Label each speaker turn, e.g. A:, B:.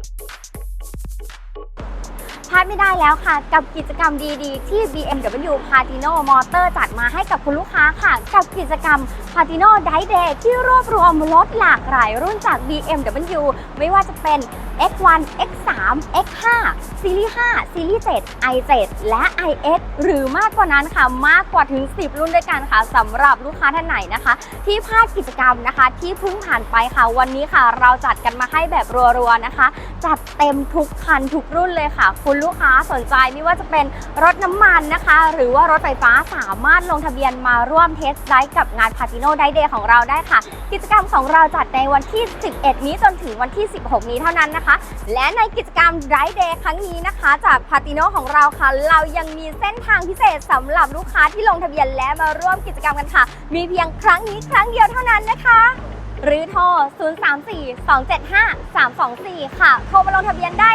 A: Thank you. าดไม่ได้แล้วค่ะ กับกิจกรรมดีๆ ที่ BMW Patino Motor จัดมาให้กับคุณลูกค้าค่ะ กับกิจกรรม Patino Day Day ที่รวบรวมรถหลากหลายรุ่นจาก BMW ไม่ว่าจะเป็น X1 X3 X5 ซีรีส์5ซีรีส์7 i7 และ iX หรือมากกว่านั้นค่ะ มากกว่าถึง 10 รุ่นด้วยกันค่ะสำหรับลูกค้าท่านไหนนะคะ ที่พลาดกิจกรรมนะคะ ที่เพิ่งผ่านไปค่ะวันนี้ค่ะ เราจัดกันมาให้แบบรัวๆนะคะ จัดเต็มทุกคันทุกรุ่นเลยค่ะ คุณลูกูกค้าสนใจไม่ว่าจะเป็นรถน้ำมันนะคะ หรือว่ารถไฟฟ้าสามารถลงทะเบียนมาร่วมเทสไดฟ์กับงาน Patino Day Day ของเราได้ค่ะ กิจกรรมของเราจัดในวันที่ 11 นี้จนถึงวันที่ 16 นี้เท่านั้นนะคะ และในกิจกรรม Day Day ครั้งนี้นะคะ จาก Patino ของเราค่ะ เรายังมีเส้นทางพิเศษสำหรับลูกค้าที่ลงทะเบียนและมาร่วมกิจกรรมกันค่ะ มีเพียงครั้งนี้ครั้งเดียวเท่านั้นนะคะหรือโทร 034 275 324 ค่ะ โทรมาลงทะเบียนได้